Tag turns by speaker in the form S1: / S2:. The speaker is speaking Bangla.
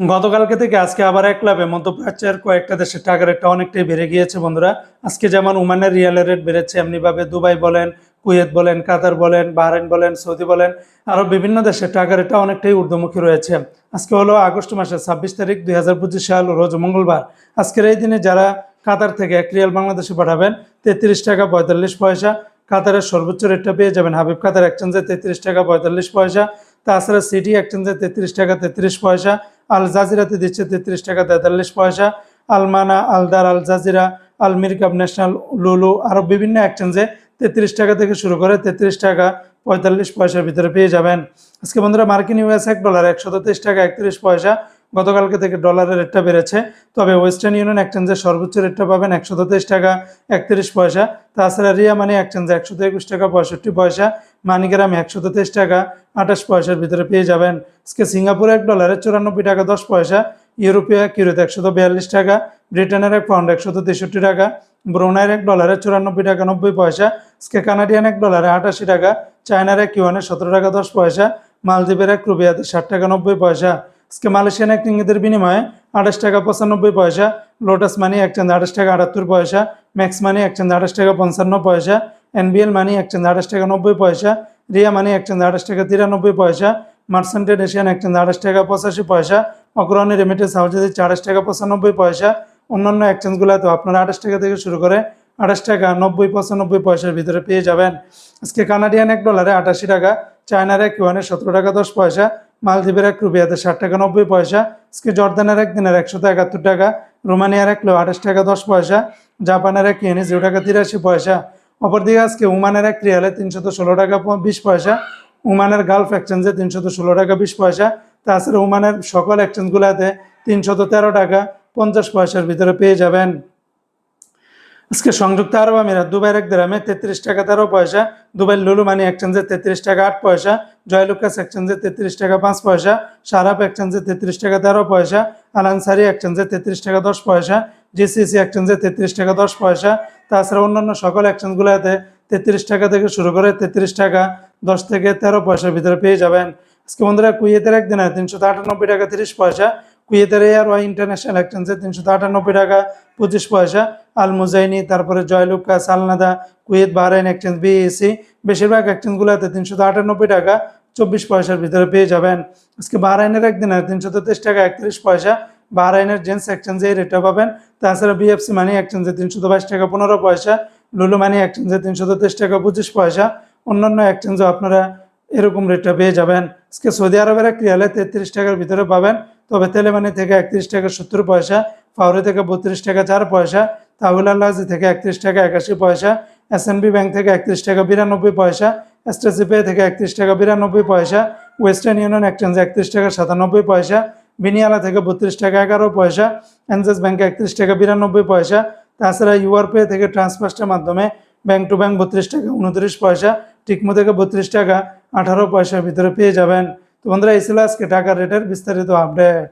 S1: গতকালকে থেকে আজকে আবার এক লাভে মধ্যপ্রাচ্যের কয়েকটা দেশের টাকার রেটটা অনেকটাই বেড়ে গিয়েছে বন্ধুরা। আজকে যেমন ওমানের রিয়ালের রেট বেড়েছে, এমনিভাবে দুবাই বলেন, কুয়েত বলেন, কাতার বলেন, বাহরাইন বলেন, সৌদি বলেন, আরও বিভিন্ন দেশের টাকার রেটটা অনেকটাই ঊর্ধ্বমুখী রয়েছে। আজকে হলো আগস্ট মাসের ছাব্বিশ তারিখ দুই হাজার পঁচিশ সাল, রোজ মঙ্গলবার। আজকের এই দিনে যারা কাতার থেকে এক রিয়াল বাংলাদেশে পাঠাবেন, তেত্রিশ টাকা পঁয়তাল্লিশ পয়সা। কাতারের সর্বোচ্চ রেটটা পেয়ে যাবেন হাবিব কাতার এক্সচেঞ্জে তেত্রিশ টাকা পঁয়তাল্লিশ পয়সা। তাছাড়া সিটি এক্সচেঞ্জে তেত্রিশ টাকা তেত্রিশ পয়সা। আল জাজিরাতে দিচ্ছে তেত্রিশ টাকা তেতাল্লিশ পয়সা আলমানা আলদার আল জাজিরা, আল মিরকাব ন্যাশনাল, লুলু আরও বিভিন্ন এক্সচেঞ্জে তেত্রিশ টাকা থেকে শুরু করে তেত্রিশ টাকা পঁয়তাল্লিশ পয়সার ভিতরে পেয়ে যাবেন। আজকে বন্ধুরা মার্কিন ইউএস এক ডলার একশো তেইশ টাকা একত্রিশ পয়সা, গতকালকে থেকে ডলারের রেটটা বেড়েছে। তবে ওয়েস্টার্ন ইউনিয়ন এক্সচেঞ্জের সর্বোচ্চ রেটটা পাবেন একশো তেইশ টাকা একত্রিশ পয়সা, তাছাড়া রিয়া মানি এক্সচেঞ্জে একশো একুশ টাকা পঁয়ষট্টি পয়সা মানিগ্রামে একশো তেইশ টাকা, আঠাশ পয়সার ভিতরে পেয়ে যাবেন। আজকে সিঙ্গাপুরে এক ডলারে চুরানব্বই টাকা, দশ পয়সা। ইউরোপীয় এক ইউরোতে একশত বিয়াল্লিশ টাকা, ব্রিটেনের এক পাউন্ড একশত তেষট্টি টাকা। ব্রুনাইয়ের এক ডলারে চুরানব্বই টাকা, নব্বই পয়সা। আজকে কানাডিয়ান এক ডলারে আটাশি টাকা, চায়নার এক ইউয়ানে সতেরো টাকা, দশ পয়সা। মালদ্বীপের এক রুবিয়াতে ষাট টাকা, নব্বই পয়সা। আজকে মালয়েশিয়ান এক রিঙ্গিতের বিনিময়ে আঠাশ টাকা, পঁচানব্বই পয়সা। লোটাস মানি একচেঞ্জ আঠাশ টাকা, আটাত্তর পয়সা। ম্যাক্স মানি একচেঞ্জ আঠাশ টাকা, পঞ্চান্ন পয়সা। এনবিএল মানি একচেঞ্জ আঠাশ টাকা নব্বই পয়সা রিয়া মানি একচেঞ্জ আঠাশ টাকা তিরানব্বই পয়সা মার্সেন্টেড এশিয়ান একচেঞ্জ আঠাশ টাকা পঁচাশি পয়সা অগ্রণী রেমিটেন্স হাউসে দিচ্ছে আঠাশ টাকা পঁচানব্বই পয়সা অন্যান্য এক্সচেঞ্জগুলোতে আপনারা আঠাশ টাকা থেকে শুরু করে আঠাশ টাকা নব্বই পঁচানব্বই পয়সার ভিতরে পেয়ে যাবেন আজকে কানাডিয়ান এক ডলারে আটাশি টাকা চায়নার এক ইউয়ানে সতেরো টাকা দশ পয়সা মালদ্বীপের এক রুপিয়াতে ষাট টাকা নব্বই পয়সা আজকে জর্দানের এক দিনের একশত একাত্তর টাকা রোমানিয়ার এক লো আঠাশ টাকা দশ পয়সা জাপানের এক ইয়েনে জিরো টাকা তিরাশি পয়সা অপরদিকে আজকে উমানের এক রিয়ালে তিনশত ষোলো টাকা বিশ পয়সা, উমানের গালফ এক্সচেঞ্জে তিনশত ষোলো টাকা বিশ পয়সা, তাছাড়া উমানের সকল এক্সচেঞ্জগুলোতে তিনশত তেরো টাকা পঞ্চাশ পয়সার ভিতরে পেয়ে যাবেন। আজকে সংযুক্ত আরব আমিরাত, দুবাইয়ের এক গ্রামে তেত্রিশ টাকা তেরো পয়সা দুবাই লুলু মানি এক্সচেঞ্জে তেত্রিশ টাকা আট পয়সা, জয়লুকাস এক্সচেঞ্জে তেত্রিশ টাকা পাঁচ পয়সা সারাপ এক্সচেঞ্জে তেত্রিশ টাকা তেরো পয়সা আলানসারি এক্সচেঞ্জে তেত্রিশ টাকা দশ পয়সা জিসিসি এক্সচেঞ্জে তেত্রিশ টাকা, দশ পয়সা। তাছাড়া অন্যান্য সকল এক্সচেঞ্জগুলোতে তেত্রিশ টাকা থেকে শুরু করে তেত্রিশ টাকা, দশ থেকে তেরো পয়সার ভিতরে পেয়ে যাবেন। আজকে বন্ধুরা, কুয়েতের একদিনে তিনশো আটানব্বই টাকা, তিরিশ পয়সা। কুয়েতের এয়ার ওয়াই ইন্টারন্যাশনাল এক্সচেঞ্জে তিনশো আটানব্বই টাকা, পঁচিশ পয়সা। আল মুজাইনি, তারপরে জয়লুকা, সালনাদা, কুয়েত, বাহরাইন এক্সচেঞ্জ বিএসি বেশিরভাগ এক্সচেঞ্জগুলোতে তিনশো আটানব্বই টাকা, চব্বিশ পয়সার ভিতরে পেয়ে যাবেন। আজকে বাহরাইনের একদিনে তিনশো তেত্রিশ টাকা, একত্রিশ পয়সা। বাহরাইনের জেন্টস এক্সচেঞ্জে এই রেটটা পাবেন। তাছাড়া বিএফসি মানি এক্সচেঞ্জে তিনশো বাইশ টাকা, পনেরো পয়সা। লুলু মানি এক্সচেঞ্জে তিনশো তেত্রিশ টাকা, পঁচিশ পয়সা। অন্যান্য এক্সচেঞ্জও আপনারা এরকম রেটটা পেয়ে যাবেন। আজকে সৌদি আরবের এক রিয়ালে তেত্রিশ টাকার ভিতরে পাবেন। তবে তেলেমানি থেকে একত্রিশ টাকা সত্তর পয়সা, ফাউরি থেকে বত্রিশ টাকা চার পয়সা, তাহুল আল্লাহি থেকে একত্রিশ টাকা একাশি পয়সা এসএনবি ব্যাংক থেকে একত্রিশ টাকা বিরানব্বই পয়সা এসটিসিপে থেকে একত্রিশ টাকা বিরানব্বই পয়সা ওয়েস্টার্ন ইউনিয়ন এক্সচেঞ্জ একত্রিশ টাকা সাতানব্বই পয়সা বিনিয়ালা থেকে বত্রিশ টাকা এগারো পয়সা এনজেস ব্যাংকে একত্রিশ টাকা বিরানব্বই পয়সা, তাছাড়া ইউআর পে থেকে ট্রান্সফার্সের মাধ্যমে ব্যাংক টু ব্যাংক বত্রিশ টাকা উনত্রিশ পয়সা, টিকমো থেকে বত্রিশ টাকা আঠারো পয়সার ভিতরে পেয়ে যাবেন। তো বন্ধুরা, এই ছিল আজকে টাকার রেটের বিস্তারিত আপডেট